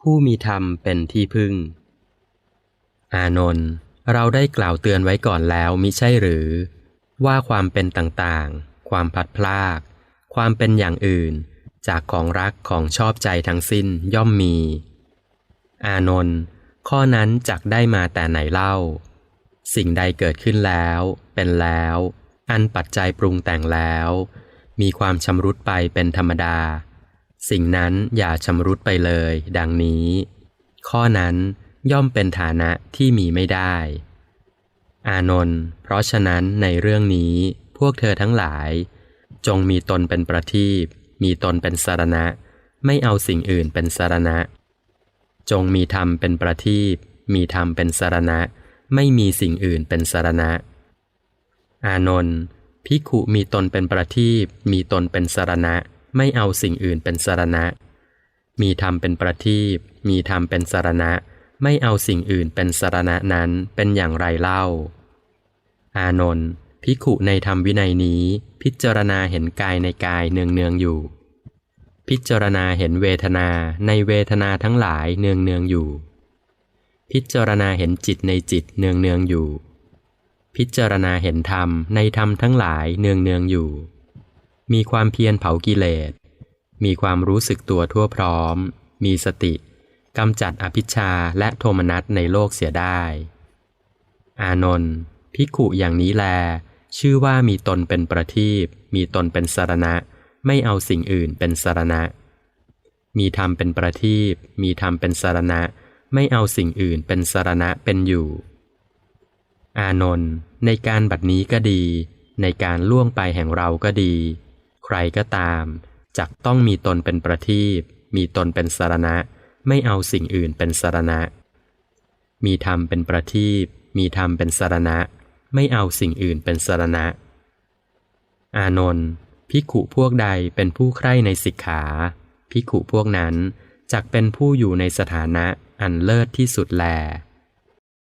ผู้มีธรรมเป็นที่พึ่ง อานนท์เราได้กล่าวเตือนไว้ก่อนแล้วมิใช่หรือ ว่าความเป็นต่างๆ ความพลัดพราก ความเป็นอย่างอื่น จากของรักของชอบใจทั้งสิ้นย่อมมี อานนท์ข้อนั้นจักได้มาแต่ไหนเล่า สิ่งใดเกิดขึ้นแล้ว เป็นแล้ว อันปัจจัยปรุงแต่งแล้ว มีความชำรุดไปเป็นธรรมดา สิ่งนั้นอย่าชำรุดไปเลย ดังนี้ ข้อนั้นย่อมเป็นฐานะที่มีไม่ได้ อานนท์เพราะฉะนั้นในเรื่องนี้พวกเธอทั้งหลาย จงมีตนเป็นประทีปมีตนเป็นสารณะ ไม่เอาสิ่งอื่นเป็นสารณะ จงมีธรรมเป็นประทีปมีธรรมเป็นสารณะ ไม่มีสิ่งอื่นเป็นสารณะ อานนท์ภิขุมีตนเป็นประทีปมีตนเป็นสารณะ ไม่เอาสิ่งอื่นเป็นสารณะ มีธรรมเป็นประทีปมีธรรมเป็นสารณะ ไม่เอาสิ่งอื่นเป็นสารณะนั้นเป็นอย่างไรเล่า อานนท์ภิขุในธรรมวินัยนี้ พิจารณาเห็นกายในกายเนืองเนืองอยู่ พิจารณาเห็นเวทนาในเวทนาทั้งหลายเนืองเนืองอยู่ พิจารณาเห็นจิตในจิตเนืองเนืองอยู่ พิจารณาเห็นธรรมในธรรมทั้งหลายเนืองเนืองอยู่ มีความเพียรเผากิเลส มีความรู้สึกตัวทั่วพร้อม มีสติกำจัดอภิชาและโทมนัสในโลกเสียได้ อานนท์ภิกุอย่างนี้แล ชื่อว่ามีตนเป็นประทีปมีตนเป็นสารณะ ไม่เอาสิ่งอื่นเป็นสารณะ มีธรรมเป็นประทีปมีธรรมเป็นสารณะ ไม่เอาสิ่งอื่นเป็นสารณะเป็นอยู่ อานนท์ในการบัดนี้ก็ดี ในการล่วงไปแห่งเราก็ดี รก็ตามจักต้องมีตนเป็นประทีปมีตนเป็นสารณะ ไม่เอาสิ่งอื่นเป็นสารณะ มีธรรมเป็นประทีปมีธรรมเป็นสารณะ ไม่เอาสิ่งอื่นเป็นสารณะ อานนท์ภิกขุพวกใดเป็นผู้ใคร่ในสิกขาภิกขุพวกนั้นจักเป็นผู้อยู่ในสถานะอันเลิศที่สุดแล